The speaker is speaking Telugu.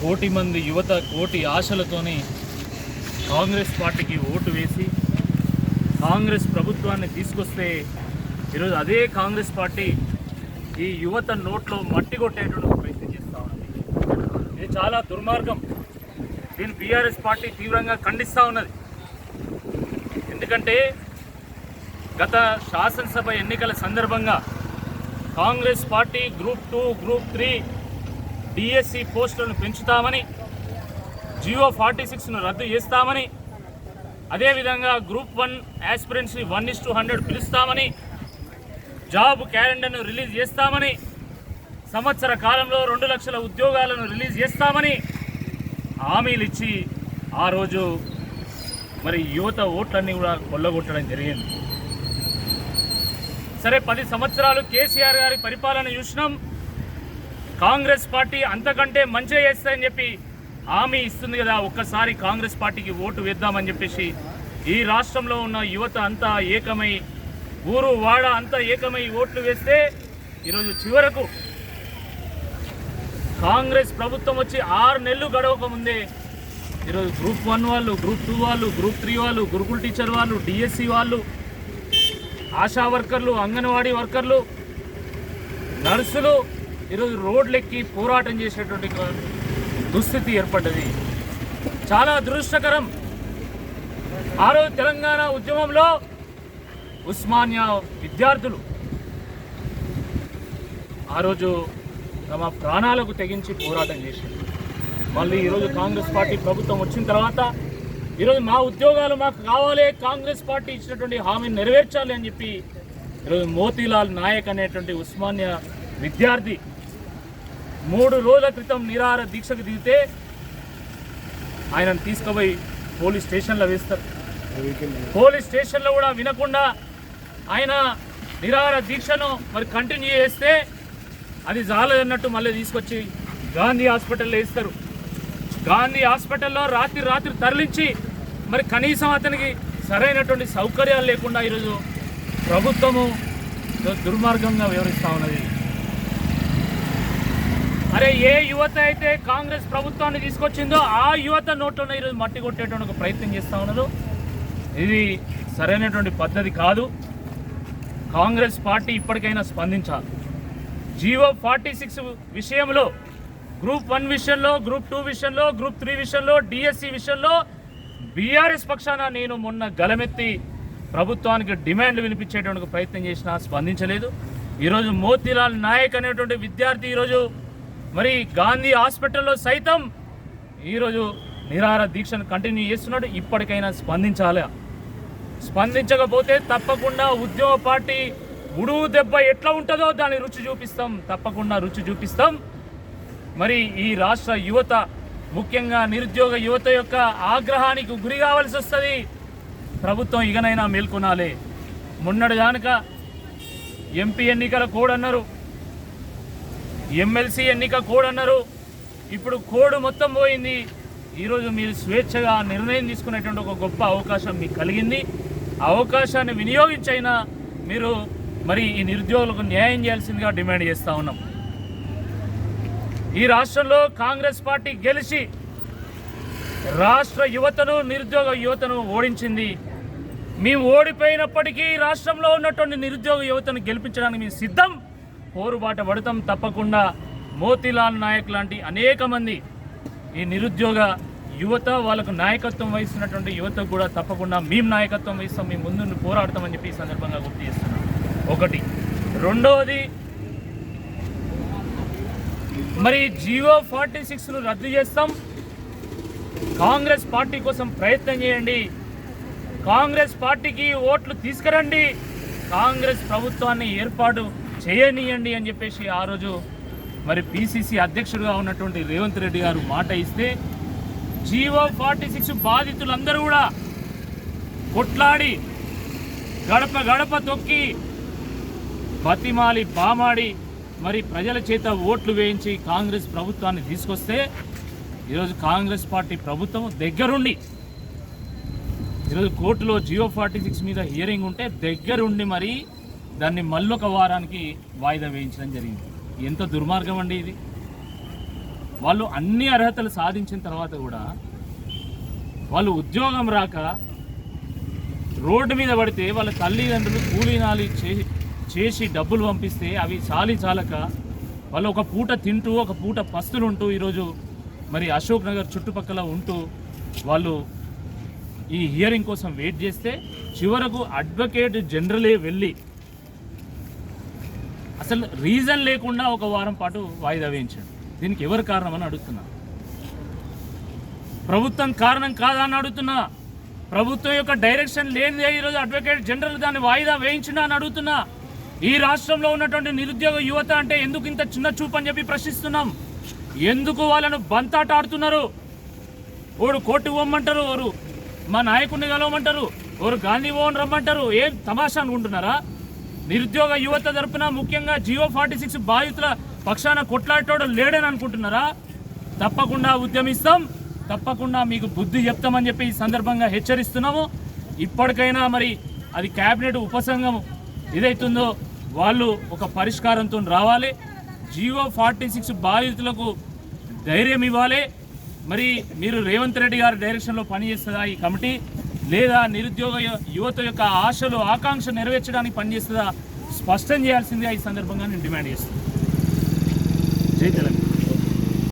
కోటి మంది యువత కోటి ఆశలతోని కాంగ్రెస్ పార్టీకి ఓటు వేసి కాంగ్రెస్ ప్రభుత్వాన్ని తీసుకొస్తే ఈరోజు అదే కాంగ్రెస్ పార్టీ ఈ యువత నోట్లో మట్టి కొట్టేటువంటి ప్రయత్నం చేస్తూ ఉంది. ఇది చాలా దుర్మార్గం. దీన్ని బీఆర్ఎస్ పార్టీ తీవ్రంగా ఖండిస్తూ ఉన్నది. ఎందుకంటే గత శాసనసభ ఎన్నికల సందర్భంగా Congress party group two group three DSC పోస్టులను పెంచుతామని జియో ఫార్టీ సిక్స్ను రద్దు చేస్తామని అదేవిధంగా గ్రూప్ వన్ యాస్పిరెంట్స్ని వన్ ఇస్ టూ హండ్రెడ్ పిలుస్తామని జాబ్ క్యాలెండర్ను రిలీజ్ చేస్తామని సంవత్సర కాలంలో రెండు లక్షల ఉద్యోగాలను రిలీజ్ చేస్తామని హామీలు ఇచ్చి ఆ రోజు మరి యువత ఓట్లన్నీ కూడా కొల్లగొట్టడం జరిగింది. సరే పది సంవత్సరాలు కేసీఆర్ గారి పరిపాలన చూసినాం. కాంగ్రెస్ పార్టీ అంతకంటే మంచిగా చేస్తాయని చెప్పి హామీ ఇస్తుంది కదా ఒక్కసారి కాంగ్రెస్ పార్టీకి ఓటు వేద్దామని చెప్పేసి ఈ రాష్ట్రంలో ఉన్న యువత అంతా ఏకమై ఊరు వాడ అంతా ఏకమై ఓట్లు వేస్తే ఈరోజు చివరకు కాంగ్రెస్ ప్రభుత్వం వచ్చి ఆరు నెలలు గడవక ముందే ఈరోజు గ్రూప్ వన్ వాళ్ళు గ్రూప్ టూ వాళ్ళు గ్రూప్ త్రీ వాళ్ళు గురుకుల్ టీచర్ వాళ్ళు డిఎస్సి వాళ్ళు ఆశా వర్కర్లు అంగన్వాడీ వర్కర్లు నర్సులు ఈరోజు రోడ్లెక్కి పోరాటం చేసేటువంటి దుస్థితి ఏర్పడ్డది. చాలా దురదృష్టకరం. ఆ రోజు తెలంగాణ ఉద్యమంలో ఉస్మానియా విద్యార్థులు ఆ రోజు తమ ప్రాణాలకు తెగించి పోరాటం చేశారు. మళ్ళీ ఈరోజు కాంగ్రెస్ పార్టీ ప్రభుత్వం వచ్చిన తర్వాత ఈరోజు మా ఉద్యోగాలు మాకు కావాలి కాంగ్రెస్ పార్టీ ఇచ్చినటువంటి హామీని నెరవేర్చాలి అని చెప్పి ఈరోజు మోతీలాల్ నాయక్ అనేటువంటి ఉస్మానియా విద్యార్థి మూడు రోజుల క్రితం నిరాహార దీక్షకు దిగితే ఆయనను తీసుకుపోయి పోలీస్ స్టేషన్లో వేస్తారు. పోలీస్ స్టేషన్లో కూడా వినకుండా ఆయన నిరాహార దీక్షను మరి కంటిన్యూ చేస్తే అది జాలదన్నట్టు మళ్ళీ తీసుకొచ్చి గాంధీ హాస్పిటల్లో వేస్తారు. గాంధీ హాస్పిటల్లో రాత్రి రాత్రి తరలించి మరి కనీసం అతనికి సరైనటువంటి సౌకర్యాలు లేకుండా ఈరోజు ప్రభుత్వము దుర్మార్గంగా వివరిస్తూ ఉన్నది. అరే ఏ యువత అయితే కాంగ్రెస్ ప్రభుత్వాన్ని తీసుకొచ్చిందో ఆ యువత నోట్లోనే ఈరోజు మట్టి కొట్టేటువంటి ఒక ప్రయత్నం చేస్తూ ఉన్నదో ఇది సరైనటువంటి పద్ధతి కాదు. కాంగ్రెస్ పార్టీ ఇప్పటికైనా స్పందించాలి. జీవో ఫార్టీ సిక్స్ విషయంలో గ్రూప్ వన్ విషయంలో గ్రూప్ టూ విషయంలో గ్రూప్ త్రీ విషయంలో డిఎస్సి విషయంలో బీఆర్ఎస్ పక్షాన నేను మొన్న గలమెత్తి ప్రభుత్వానికి డిమాండ్లు వినిపించేటువంటి ప్రయత్నం చేసినా స్పందించలేదు. ఈరోజు మోతీలాల్ నాయక్ అనేటువంటి విద్యార్థి ఈరోజు మరి గాంధీ హాస్పిటల్లో సైతం ఈరోజు నిరాహార దీక్షను కంటిన్యూ చేస్తున్నాడు. ఇప్పటికైనా స్పందించాలి? స్పందించకపోతే తప్పకుండా ఉద్యోగ పార్టీ ఉడువు దెబ్బ ఎట్లా ఉంటుందో దాని రుచి చూపిస్తాం. తప్పకుండా రుచి చూపిస్తాం. మరి ఈ రాష్ట్ర యువత ముఖ్యంగా నిరుద్యోగ యువత యొక్క ఆగ్రహానికి గురి కావాల్సి వస్తుంది. ప్రభుత్వం ఇకనైనా మేల్కొనాలి. మొన్నటి దానిక ఎంపీ ఎన్నికల కోడ్ అన్నారు. ఎమ్మెల్సీ ఎన్నిక కోడ్ అన్నారు. ఇప్పుడు కోడ్ మొత్తం పోయింది. ఈరోజు మీరు స్వేచ్ఛగా నిర్ణయం తీసుకునేటువంటి ఒక గొప్ప అవకాశం మీకు కలిగింది. ఆ అవకాశాన్ని వినియోగించైనా మీరు మరి ఈ నిరుద్యోగులకు న్యాయం చేయాల్సిందిగా డిమాండ్ చేస్తూ ఉన్నాం. ఈ రాష్ట్రంలో కాంగ్రెస్ పార్టీ గెలిచి రాష్ట్ర యువతను నిరుద్యోగ యువతను ఓడించింది. మేము ఓడిపోయినప్పటికీ రాష్ట్రంలో ఉన్నటువంటి నిరుద్యోగ యువతను గెలిపించడానికి మేము సిద్ధం. పోరుబాట పడతాం తప్పకుండా. మోతీలాల్ నాయక్ లాంటి అనేక మంది ఈ నిరుద్యోగ యువత వాళ్ళకు నాయకత్వం వహిస్తున్నటువంటి యువతకు కూడా తప్పకుండా మేము నాయకత్వం వహిస్తాం మేము ముందు పోరాడతామని చెప్పి ఈ సందర్భంగా గుర్తు చేస్తున్నాం. ఒకటి. రెండవది మరి జియో ఫార్టీ సిక్స్ను రద్దు చేస్తాం. కాంగ్రెస్ పార్టీ కోసం ప్రయత్నం చేయండి. కాంగ్రెస్ పార్టీకి ఓట్లు తీసుకురండి. కాంగ్రెస్ ప్రభుత్వాన్ని ఏర్పాటు చేయనీయండి అని చెప్పేసి ఆ రోజు మరి పిసిసి అధ్యక్షుడిగా ఉన్నటువంటి రేవంత్ రెడ్డి గారు మాట ఇస్తే జీవో ఫార్టీ సిక్స్ బాధితులందరూ కూడా కొట్లాడి గడప గడప తొక్కి బతిమాలి బామాడి మరి ప్రజల చేత ఓట్లు వేయించి కాంగ్రెస్ ప్రభుత్వాన్ని తీసుకొస్తే ఈరోజు కాంగ్రెస్ పార్టీ ప్రభుత్వం దగ్గరుండి ఈరోజు కోర్టులో జియో ఫార్టీ సిక్స్ మీద హియరింగ్ ఉంటే దగ్గరుండి మరి దాన్ని మళ్ళొక వారానికి వాయిదా వేయించడం జరిగింది. ఎంత దుర్మార్గం అండి ఇది. వాళ్ళు అన్ని అర్హతలు సాధించిన తర్వాత కూడా వాళ్ళు ఉద్యోగం రాక రోడ్డు మీద పడితే వాళ్ళ తల్లిదండ్రులు కూలీనాలు చేసి చేసి డబ్బులు పంపిస్తే అవి చాలి చాలక వాళ్ళు ఒక పూట తింటూ ఒక పూట పస్తులు ఉంటూ ఈరోజు మరి అశోక్ నగర్ చుట్టుపక్కల ఉంటూ వాళ్ళు ఈ హియరింగ్ కోసం వెయిట్ చేస్తే చివరకు అడ్వకేట్ జనరలే వెళ్ళి అసలు రీజన్ లేకుండా ఒక వారం పాటు వాయిదా వేయించాడు. దీనికి ఎవరు కారణం అని అడుగుతున్నా. ప్రభుత్వం కారణం కాదా అని అడుగుతున్నా. ప్రభుత్వం యొక్క డైరెక్షన్ లేనిదే ఈరోజు అడ్వకేట్ జనరల్ దాన్ని వాయిదా వేయించినా అని అడుగుతున్నా. ఈ రాష్ట్రంలో ఉన్నటువంటి నిరుద్యోగ యువత అంటే ఎందుకు ఇంత చిన్న చూపు అని చెప్పి ప్రశ్నిస్తున్నాం? ఎందుకు వాళ్ళను బంతాట ఆడుతున్నారు ఓడు కోర్టు పోమ్మంటారు ఓరు మా నాయకుడిని కలవమంటారు ఓరు గాంధీ భవన్ రమ్మంటారు ఏం తమాషా అనుకుంటున్నారా? నిరుద్యోగ యువత తరపున ముఖ్యంగా జియో ఫార్టీ సిక్స్ బాధితుల పక్షాన కొట్లాడటోడు లేడని అనుకుంటున్నారా? తప్పకుండా ఉద్యమిస్తాం తప్పకుండా మీకు బుద్ధి చెప్తామని చెప్పి ఈ సందర్భంగా హెచ్చరిస్తున్నాము. ఇప్పటికైనా మరి అది క్యాబినెట్ ఉపసంఘం ఏదైతుందో వాళ్ళు ఒక పరిష్కారంతో రావాలి. జియో ఫార్టీ సిక్స్ బాధితులకు ధైర్యం ఇవ్వాలి. మరి మీరు రేవంత్ రెడ్డి గారి డైరెక్షన్లో పనిచేస్తుందా ఈ కమిటీ? లేదా నిరుద్యోగ యువత యొక్క ఆశలు ఆకాంక్ష నెరవేర్చడానికి పనిచేస్తుందా? స్పష్టం చేయాల్సిందిగా ఈ సందర్భంగా నేను డిమాండ్ చేస్తున్నాను. జై తెలంగాణ.